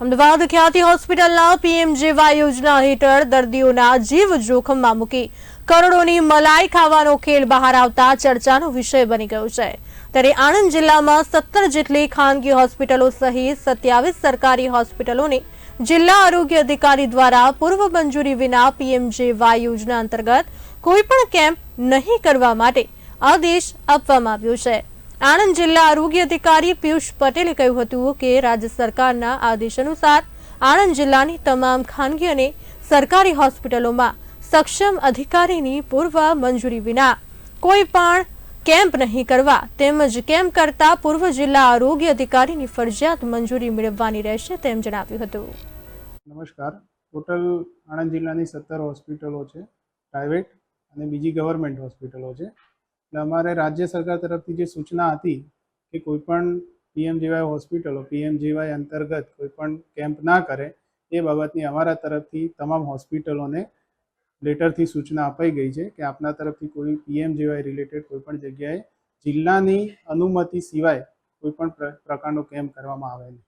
અમદાવાદ ખ્યાતિ હોસ્પિટલના પીએમજેવાય યોજના હેઠળ દર્દીઓના જીવ જોખમમાં મૂકી કરોડોની મલાઈ ખાવાનો ખેલ બહાર આવતા ચર્ચાનો વિષય બની ગયો છે. ત્યારે આણંદ જિલ્લામાં સત્તર જેટલી ખાનગી હોસ્પિટલો સહિત સત્યાવીસ સરકારી હોસ્પિટલોને જિલ્લા આરોગ્ય અધિકારી દ્વારા પૂર્વ મંજૂરી વિના પીએમજેવાય યોજના અંતર્ગત કોઈપણ કેમ્પ નહીં કરવા માટે આદેશ આપવામાં આવ્યો છે. આણંદ જિલ્લા આરોગ્ય અધિકારી પિયુષ પટેલે કહ્યું હતું કે રાજ્ય સરકારના આદેશ અનુસાર આણંદ જિલ્લાની તમામ ખાનગી અને સરકારી હોસ્પિટલોમાં સક્ષમ અધિકારીની પૂર્વ મંજૂરી વિના કોઈ પણ કેમ્પ નહીં કરવા તેમજ કેમ્પ કરતા પૂર્વ જિલ્લા આરોગ્ય અધિકારીની ફરજિયાત મંજૂરી મેળવવાની રહેશે તેમ જણાવ્યું હતું. નમસ્કાર. ટોટલ આણંદ જિલ્લાની સત્તર હોસ્પિટલો છે. પ્રાઇવેટ અને બીજી ગવર્મેન્ટ હોસ્પિટલો છે. એટલે અમારે રાજ્ય સરકાર તરફથી જે સૂચના હતી કે કોઈ પણ પીએમજીવાય હોસ્પિટલો, પીએમજીવાય અંતર્ગત કોઈ પણ કેમ્પ ના કરે, એ બાબતની અમારા તરફથી તમામ હોસ્પિટલોને લેટરથી સૂચના અપાઈ ગઈ છે કે આપના તરફથી કોઈ પીએમજીવાય રિલેટેડ કોઈ પણ જગ્યાએ જિલ્લાની અનુમતિ સિવાય કોઈ પણ પ્ર- પ્રકારનો કેમ્પ કરવામાં આવે નહીં